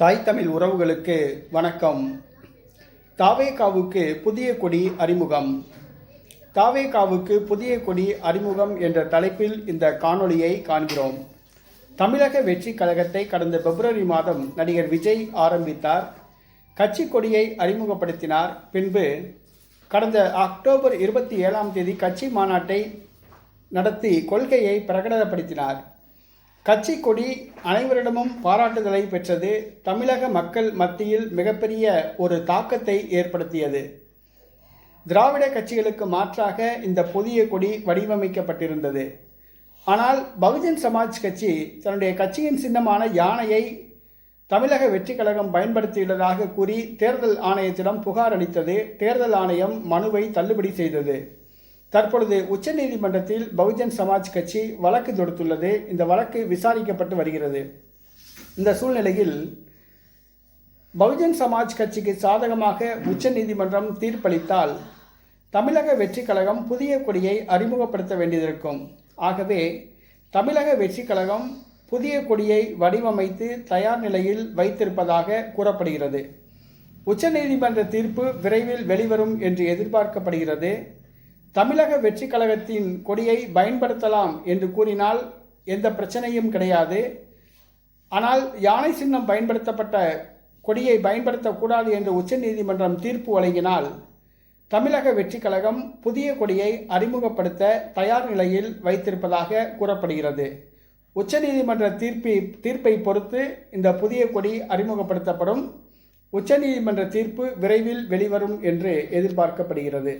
தாய் தமிழ் உறவுகளுக்கு வணக்கம். தாவேகாவுக்கு புதிய கொடி அறிமுகம். தாவேகாவுக்கு புதிய கொடி அறிமுகம் என்ற தலைப்பில் இந்த காணொளியை காண்கிறோம். தமிழக வெற்றி கழகத்தை கடந்த பிப்ரவரி மாதம் நடிகர் விஜய் ஆரம்பித்தார். கட்சி கொடியை அறிமுகப்படுத்தினார். பின்பு கடந்த அக்டோபர் இருபத்தி ஏழாம் தேதி கட்சி மாநாட்டை நடத்தி கொள்கையை பிரகடனப்படுத்தினார். கட்சி கொடி அனைவரிடமும் பாராட்டுதலை பெற்றது தமிழக மக்கள் மத்தியில் மிகப்பெரிய ஒரு தாக்கத்தை ஏற்படுத்தியது. திராவிட கட்சிகளுக்கு மாற்றாக இந்த புதிய கொடி வடிவமைக்கப்பட்டிருந்தது. ஆனால் பகுஜன் சமாஜ் கட்சி தன்னுடைய கட்சியின் சின்னமான யானையை தமிழக வெற்றி கழகம் பயன்படுத்தியுள்ளதாக கூறி தேர்தல் ஆணையத்திடம் புகார் அளித்தது. தேர்தல் ஆணையம் மனுவை தள்ளுபடி செய்தது. தற்பொழுது உச்சநீதிமன்றத்தில் பகுஜன் சமாஜ் கட்சி வழக்கு தொடுத்துள்ளது. இந்த வழக்கு விசாரிக்கப்பட்டு வருகிறது. இந்த சூழ்நிலையில் பகுஜன் சமாஜ் கட்சிக்கு சாதகமாக உச்சநீதிமன்றம் தீர்ப்பளித்தால் தமிழக வெற்றி கழகம் புதிய கொடியை அறிமுகப்படுத்த வேண்டியிருக்கும். ஆகவே தமிழக வெற்றி கழகம் புதிய கொடியை வடிவமைத்து தயார் நிலையில் வைத்திருப்பதாக கூறப்படுகிறது. உச்சநீதிமன்ற தீர்ப்பு விரைவில் வெளிவரும் என்று எதிர்பார்க்கப்படுகிறது. தமிழக வெற்றி கழகத்தின் கொடியை பயன்படுத்தலாம் என்று கூறினால் எந்த பிரச்சனையும் கிடையாது. ஆனால் யானை சின்னம் பயன்படுத்தப்பட்ட கொடியை பயன்படுத்தக்கூடாது என்று உச்சநீதிமன்றம் தீர்ப்பு வழங்கினால் தமிழக வெற்றி கழகம் புதிய கொடியை அறிமுகப்படுத்த தயார் நிலையில் வைத்திருப்பதாக கூறப்படுகிறது. உச்சநீதிமன்ற தீர்ப்பை தீர்ப்பை பொறுத்து இந்த புதிய கொடி அறிமுகப்படுத்தப்படும். உச்சநீதிமன்ற தீர்ப்பு விரைவில் வெளிவரும் என்று எதிர்பார்க்கப்படுகிறது.